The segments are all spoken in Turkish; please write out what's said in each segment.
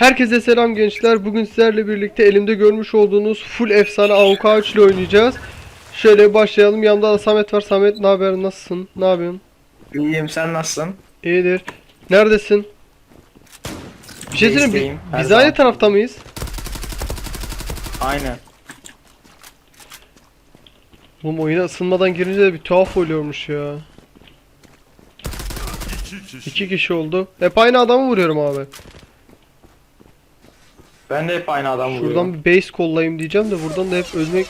Herkese selam gençler. Bugün sizlerle birlikte elimde görmüş olduğunuz full efsane AOK3 ile oynayacağız. Şöyle başlayalım. Yanımda da Samet var. Samet ne haber? Nasılsın? Ne yapıyorsun? İyiyim sen nasılsın? İyidir. Neredesin? Bir şey söyleyeyim. Biz, biz aynı tarafta mıyız? Aynen. Oğlum oyuna ısınmadan girince de bir tuhaf oluyormuş ya. İki kişi oldu. Hep aynı adamı vuruyorum abi. Ben de hep aynı adam vuruyorum. Şuradan bir base kollayayım diyeceğim de buradan da hep ölmek...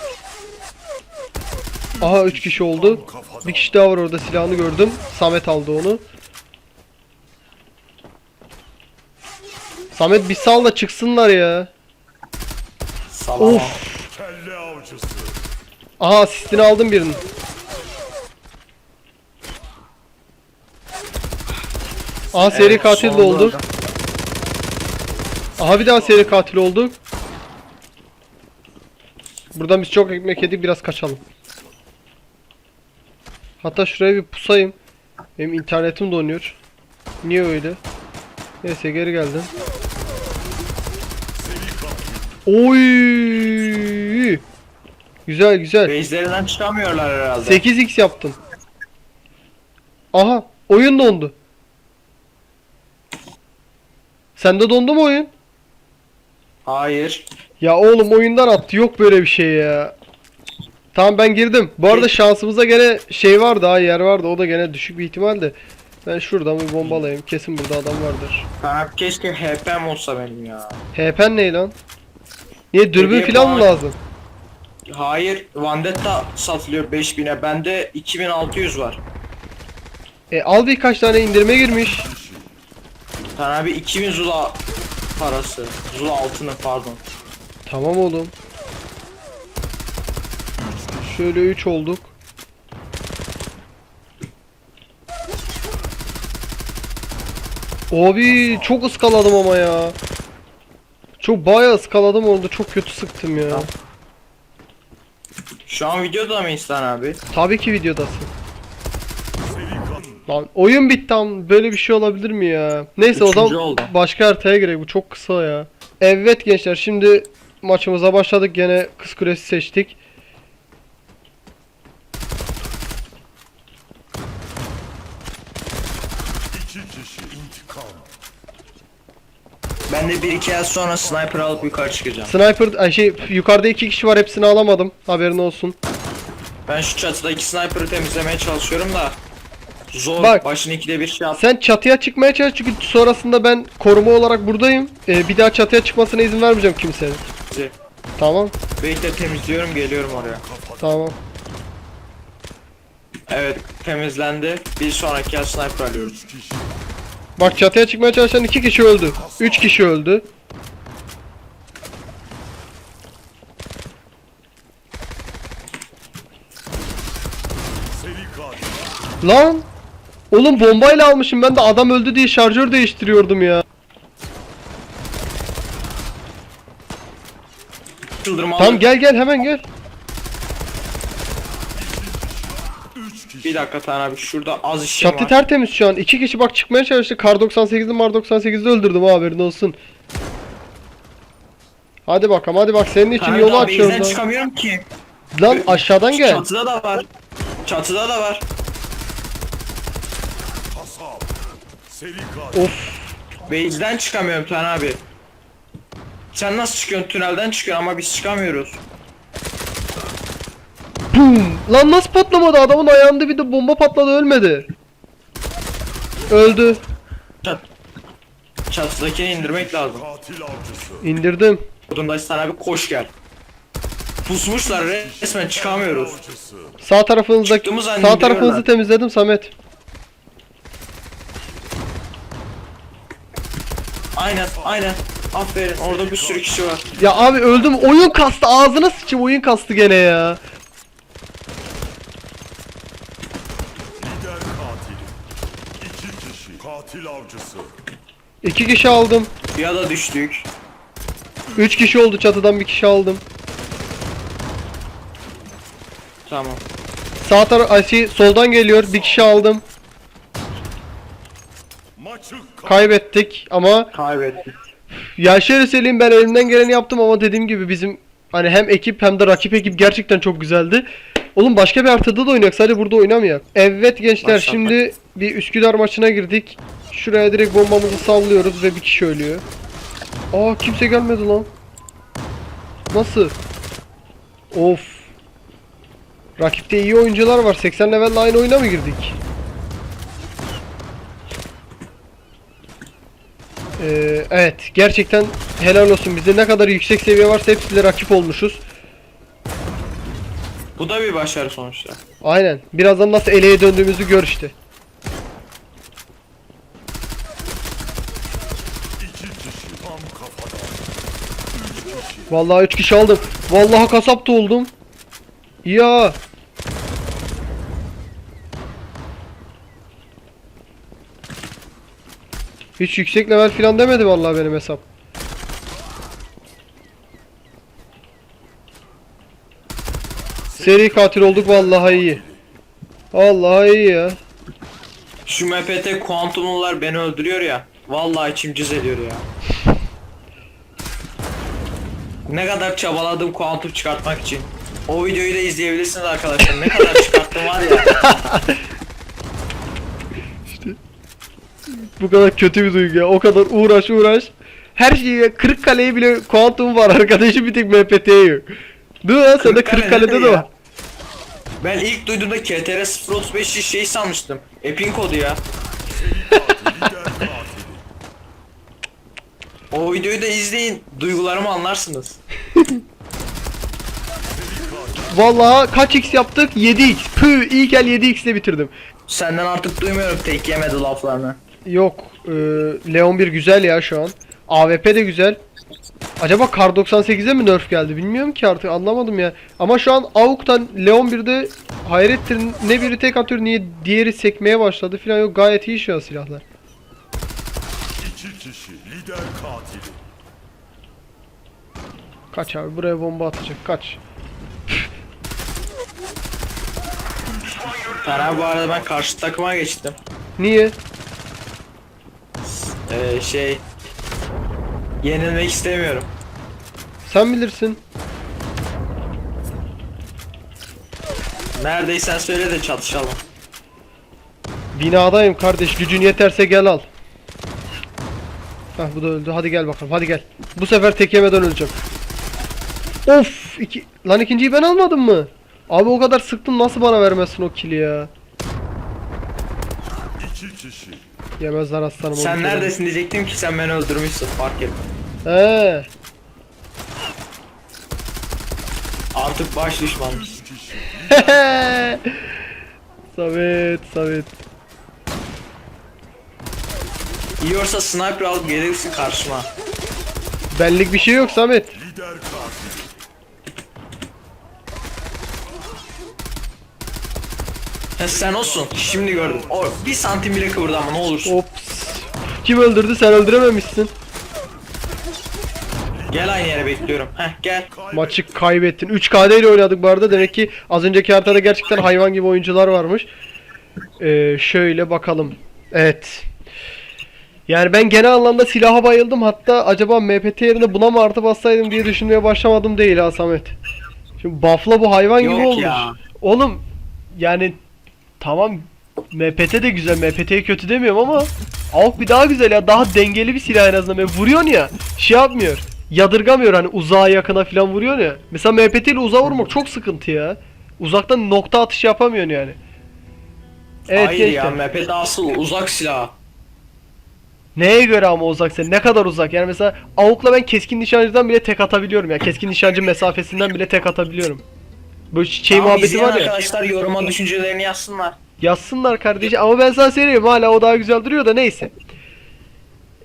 Aha 3 kişi oldu. Bir kişi daha var orada silahını gördüm. Samet aldı onu. Samet bir sal da çıksınlar ya. Salama. Of. Aha asistini aldım birinin. Aha seri katil de oldu. Aha bir daha seri katil oldu. Buradan biz çok ekmek yedik biraz kaçalım. Hatta şuraya bir pusayım. Benim internetim donuyor. Niye öyle? Neyse geri geldim. Oy! Güzel güzel. Base'lerinden çıkamıyorlar herhalde. 8x yaptım. Aha oyun dondu. Sende dondu mu oyun? Hayır. Ya oğlum oyundan attı yok böyle bir şey ya. Tamam ben girdim. Bu arada şansımıza gene şey var daha yer vardı o da gene düşük bir ihtimaldi. Ben şuradan bir bombalayayım. Kesin burada adam vardır. Kanka keşke HP'm olsa benim ya. HP'n ne lan? Niye dürbün Hediye falan mı puanı- lazım? Hayır. Vandetta satılıyor 5000'e. Bende 2600 var. E al birkaç tane indirime girmiş. Sana abi 2000 Zula parası. Zula altını pardon. Tamam oğlum. Şöyle 3 olduk. Abi çok ıskaladım ama ya. Çok bayağı ıskaladım orada çok kötü sıktım ya. Şu an videoda mı İhsan abi? Tabii ki videodasın. Lan oyun bitti am böyle bir şey olabilir mi ya? Neyse o Üçüncü zaman oldu. başka haritaya gerek bu çok kısa ya. Evet gençler şimdi maçımıza başladık gene kız kulesi seçtik. İki. Ben de 1-2 el sonra sniper alıp yukarı çıkacağım. Sniper ay şey yukarıda iki kişi var hepsini alamadım. Haberin olsun. Ben şu çatıdaki sniper'ı temizlemeye çalışıyorum da zor. Bak. Başını ikide bir şey yap. Sen çatıya çıkmaya çalış çünkü sonrasında ben koruma olarak buradayım. Ee, bir daha çatıya çıkmasına izin vermeyeceğim kimsenin. Tamam. Bekle temizliyorum geliyorum oraya. Tamam. Evet temizlendi. Bir sonraki el sniper kişi. Bak çatıya çıkmaya çalışan iki kişi öldü. Üç kişi öldü. Lan! Oğlum bombayla almışım ben de adam öldü diye şarjör değiştiriyordum ya. Çıldırmalı. Tamam gel gel hemen gel. Bir dakika Tan abi şurada az işim Çatı var. tertemiz şu an. İki kişi bak çıkmaya çalıştı. Kar 98'de Mar 98'de öldürdüm ha haberin olsun. Hadi bakalım hadi bak senin için Tan abi yolu daha açıyorum base'den da. çıkamıyorum ki. Lan aşağıdan gel. Çatıda da var. Çatıda da var. Kasap. Seri katil. Of. Base'den çıkamıyorum Tan abi. Sen nasıl çıkıyorsun? Tünelden çıkıyorsun ama biz çıkamıyoruz. Bum. Lan nasıl patlamadı adamın ayağında bir de bomba patladı ölmedi. Öldü. Çat. Çatıdakini indirmek lazım. İndirdim. Buradan Tan abi koş gel. Pusmuşlar resmen çıkamıyoruz. Sağ tarafınızdaki Çıktığımız an sağ indiriyorlar. tarafınızı temizledim Samet. Aynen aynen. Aferin orada bir sürü kişi var. Ya abi öldüm. Oyun kastı. Ağzına sıçayım oyun kastı gene ya. Lider katili. İki kişi. Katil avcısı. İki kişi aldım. Ya da düştük. Üç kişi oldu çatıdan bir kişi aldım. Tamam. Sağ taraf ay, şey, soldan geliyor. Bir kişi aldım. Kaybettik ama Kaybettik. Ya şöyle söyleyeyim ben elimden geleni yaptım ama dediğim gibi bizim hani hem ekip hem de rakip ekip gerçekten çok güzeldi. Oğlum başka bir haritada da oynayak sadece burada oynamayak. Evet gençler Başlat, şimdi bir Üsküdar maçına girdik. Şuraya direkt bombamızı sallıyoruz ve bir kişi ölüyor. Aa kimse gelmedi lan. Nasıl? Of. Rakipte iyi oyuncular var. 80 level aynı oyuna mı girdik? Ee, evet gerçekten helal olsun bize ne kadar yüksek seviye varsa hepsiyle rakip olmuşuz. Bu da bir başarı sonuçta. Aynen. Birazdan nasıl eleye döndüğümüzü gör işte. Vallahi 3 kişi aldım. Vallahi kasap da oldum. Ya. Hiç yüksek level falan demedi vallahi benim hesap. Seri katil olduk vallahi iyi. Vallahi iyi ya. Şu MPT kuantumlular beni öldürüyor ya. Vallahi içim cız ediyor ya. Ne kadar çabaladım kuantum çıkartmak için. O videoyu da izleyebilirsiniz arkadaşlar. Ne kadar çıkarttım var ya. Bu kadar kötü bir duygu ya. O kadar uğraş uğraş. Her şeyi kırık kaleyi bile kuantum var arkadaşı bir tek MPT yok. Değil mi lan? Sende kırık kalede de var. Ben ilk duyduğumda KTR 035'i şey sanmıştım. Epin kodu ya. O videoyu da izleyin. Duygularımı anlarsınız. Vallahi kaç x yaptık? 7x. Pü ilk el 7x ile bitirdim. Senden artık duymuyorum tek yemedi laflarını. Yok. E, Leon 1 güzel ya şu an. AWP de güzel. Acaba Kar 98'e mi nerf geldi bilmiyorum ki artık anlamadım ya. Ama şu an AUK'tan Leon 1'de hayrettir ne biri tek atıyor niye diğeri sekmeye başladı filan yok gayet iyi şu an silahlar. İki kişi lider katili. Kaç abi buraya bomba atacak kaç. Ferhat bu arada ben karşı takıma geçtim. Niye? Ee, şey... Yenilmek istemiyorum. Sen bilirsin. Neredeysen söyle de çatışalım. Binadayım kardeş gücün yeterse gel al. Hah bu da öldü hadi gel bakalım hadi gel. Bu sefer tek yemeden öleceğim. Of iki... Lan ikinciyi ben almadım mı? Abi o kadar sıktım nasıl bana vermezsin o kili ya. İki kişi. Yemezler aslanım. Sen neredesin diyecektim ki sen beni öldürmüşsün fark ettim. He. Artık baş kişi. Samet, Samet. Yiyorsa sniper alıp gelirsin karşıma. Benlik bir şey yok Samet. Lider katili. Ha, sen olsun. Şimdi gördüm. O bir santim bile kıvırdama ne olursun. Ops. Kim öldürdü sen öldürememişsin. Gel aynı yere bekliyorum. Heh gel. Maçı kaybettin. 3KD ile oynadık bu arada. Demek ki az önceki haritada gerçekten hayvan gibi oyuncular varmış. Ee, şöyle bakalım. Evet. Yani ben genel anlamda silaha bayıldım. Hatta acaba MPT yerine buna mı artı bassaydım diye düşünmeye başlamadım değil ha Samet. Şimdi buff'la bu hayvan gibi Yok olmuş. ya. Oğlum yani tamam MPT de güzel. MPT'yi kötü demiyorum ama AWP bir daha güzel ya. Daha dengeli bir silah en azından. Böyle vuruyorsun ya. Şey yapmıyor. Yadırgamıyor hani uzağa yakına falan vuruyor ya. Mesela MPT ile uzağa vurmak çok sıkıntı ya. Uzaktan nokta atış yapamıyorsun yani. Evet Hayır gençler. ya MP'de asıl uzak silah. Neye göre ama uzak sen? Ne kadar uzak? Yani mesela AWP'la ben keskin nişancıdan bile tek atabiliyorum ya. Keskin nişancı mesafesinden bile tek atabiliyorum. Böyle şey Tamam, muhabbeti var ya. arkadaşlar yoruma düşüncelerini yazsınlar. Yazsınlar kardeşim ama ben sana söyleyeyim hala o daha güzel duruyor da neyse.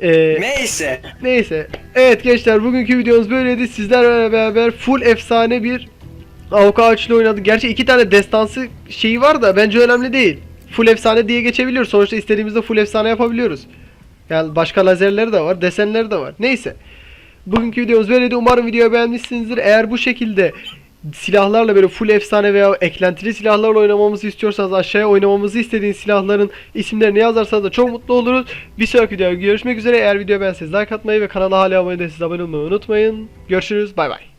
Ee, Neyse. neyse. Evet gençler bugünkü videomuz böyleydi. Sizlerle beraber full efsane bir Avuka Ağaçlı oynadık. Gerçi iki tane destansı şeyi var da bence önemli değil. Full efsane diye geçebiliyoruz. Sonuçta istediğimizde full efsane yapabiliyoruz. Yani başka lazerleri de var, desenleri de var. Neyse. Bugünkü videomuz böyleydi. Umarım videoyu beğenmişsinizdir. Eğer bu şekilde silahlarla böyle full efsane veya eklentili silahlarla oynamamızı istiyorsanız aşağıya oynamamızı istediğiniz silahların isimlerini yazarsanız da çok mutlu oluruz. Bir sonraki videoda görüşmek üzere. Eğer video beğenseniz like atmayı ve kanala hala abone değilseniz abone olmayı unutmayın. Görüşürüz. Bay bay.